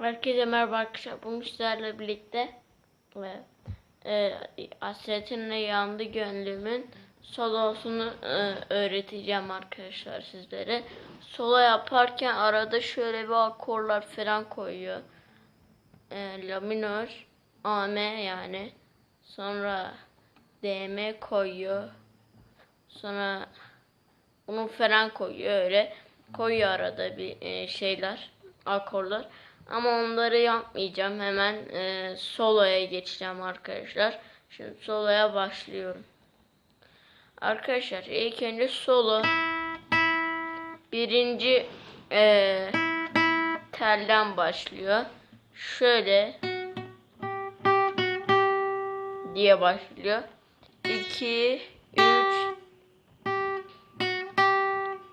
Herkese merhaba arkadaşlar. Bugün sizlerle birlikte e, e, Hasretinle Yandı Gönlümün solosunu e, öğreteceğim arkadaşlar sizlere. Solo yaparken arada şöyle bir akorlar falan koyuyor. E, La minör, AM yani. Sonra DM koyuyor. Sonra bunu falan koyuyor öyle. Koyuyor arada bir e, şeyler, akorlar. Ama onları yapmayacağım. Hemen e, soloya geçeceğim arkadaşlar. Şimdi soloya başlıyorum. Arkadaşlar ilk önce solo birinci e, telden başlıyor. Şöyle diye başlıyor. 2 3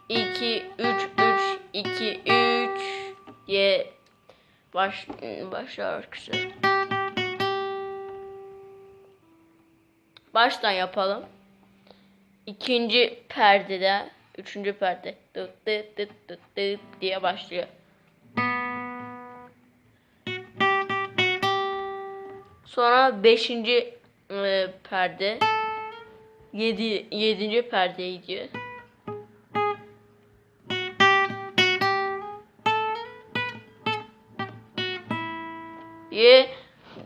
2 3 3 2 3 diye baş başlar arkadaşlar. Baştan yapalım. İkinci perdede, üçüncü perde dıt dıt dıt dıt dıt diye başlıyor. Sonra beşinci e, perde, yedi, yedinci perdeye gidiyor. Diye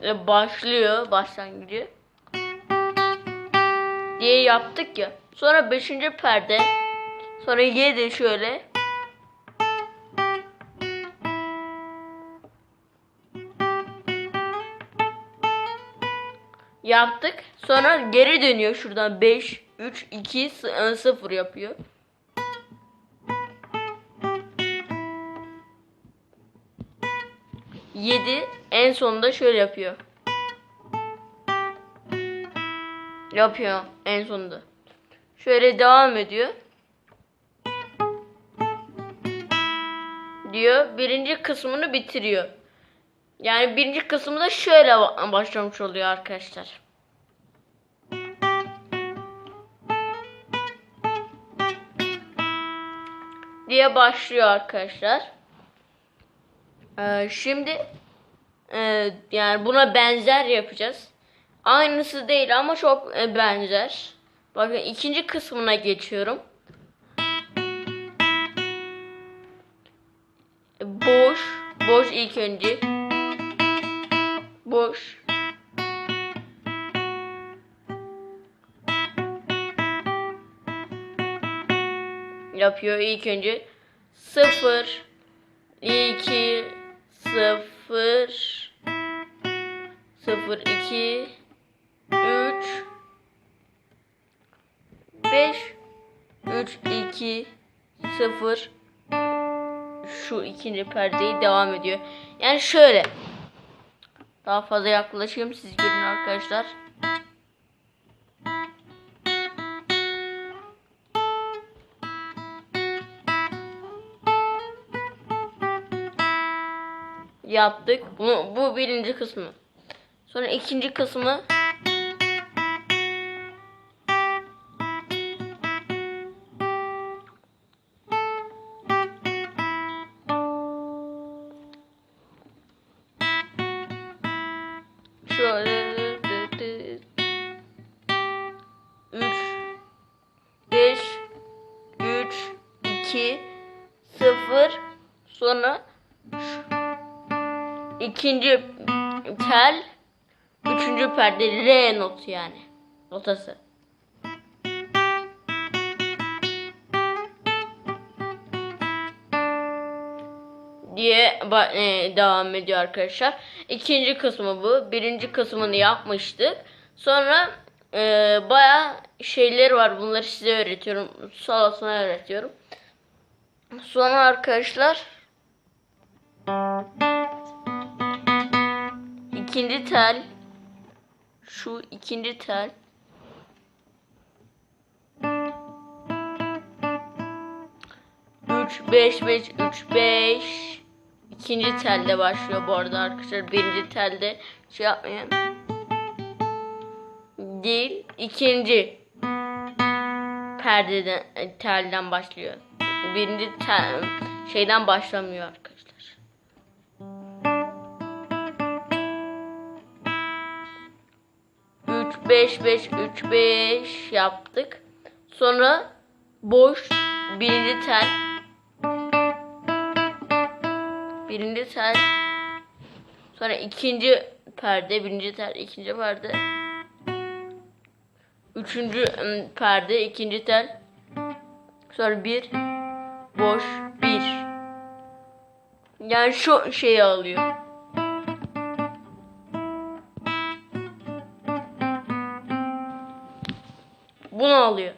e, başlıyor başlangıcı diye yaptık ya. Sonra 5. perde sonra 7 şöyle yaptık. Sonra geri dönüyor şuradan 5 3 2 0 yapıyor. Yedi en sonunda şöyle yapıyor. Yapıyor en sonunda. Şöyle devam ediyor. Diyor birinci kısmını bitiriyor. Yani birinci kısmı da şöyle başlamış oluyor arkadaşlar. diye başlıyor arkadaşlar. Ee, şimdi e, yani buna benzer yapacağız. Aynısı değil ama çok e, benzer. Bakın ikinci kısmına geçiyorum. Boş, boş ilk önce. Boş. Yapıyor ilk önce. Sıfır, iki, sıfır, sıfır, iki, üç, beş, üç, iki, sıfır. Şu ikinci perdeyi devam ediyor. Yani şöyle. Daha fazla yaklaşayım siz görün arkadaşlar. Yaptık. Bu, bu birinci kısmı. Sonra ikinci kısmı şöyle 3 5 3 2 0 sonra ikinci tel, üçüncü perde R notu yani. Notası. diye e, devam ediyor arkadaşlar. İkinci kısmı bu. Birinci kısmını yapmıştık. Sonra e, baya şeyler var. Bunları size öğretiyorum. Salasına öğretiyorum. Sonra arkadaşlar ikinci tel. Şu ikinci tel. Üç beş beş üç beş. İkinci telde başlıyor bu arada arkadaşlar. Birinci telde şey yapmayın. Değil ikinci. Perdeden telden başlıyor. Birinci tel şeyden başlamıyor arkadaşlar 5 5 3 5 yaptık. Sonra boş birinci tel. Birinci tel. Sonra ikinci perde birinci tel ikinci perde. Üçüncü perde ikinci tel. Sonra bir boş bir. Yani şu şeyi alıyor. Alıyor.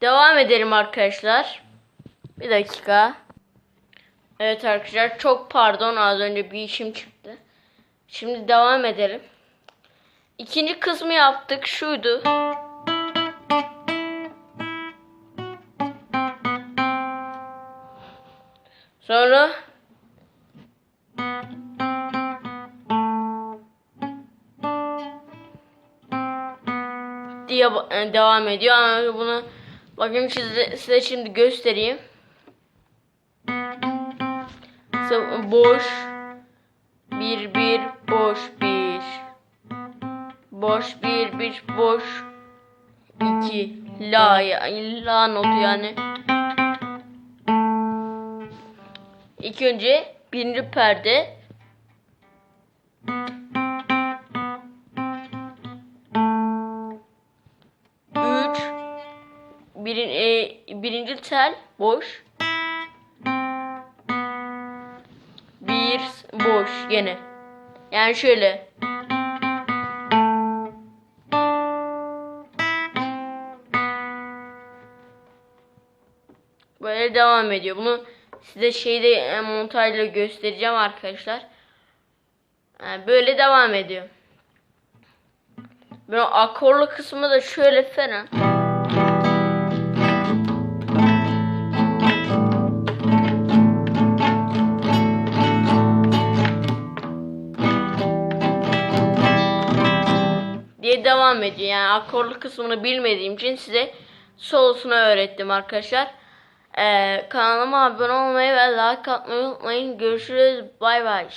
Devam edelim arkadaşlar. Bir dakika. Evet arkadaşlar çok pardon az önce bir işim çıktı. Şimdi devam edelim. İkinci kısmı yaptık şuydu. Sonra diye ba- e, devam ediyor. Ama bunu bakayım size, size şimdi göstereyim. Boş bir bir boş bir boş bir bir boş iki la ya la notu yani. İlk önce birinci perde birin, e, birinci tel boş. Bir boş gene. Yani şöyle. Böyle devam ediyor. Bunu size şeyde e, montajla göstereceğim arkadaşlar. Yani böyle devam ediyor. O akorlu kısmı da şöyle falan diye devam ediyor. Yani akorlu kısmını bilmediğim için size solosunu öğrettim arkadaşlar. Ee, kanalıma abone olmayı ve like atmayı unutmayın. Görüşürüz. Bay bay.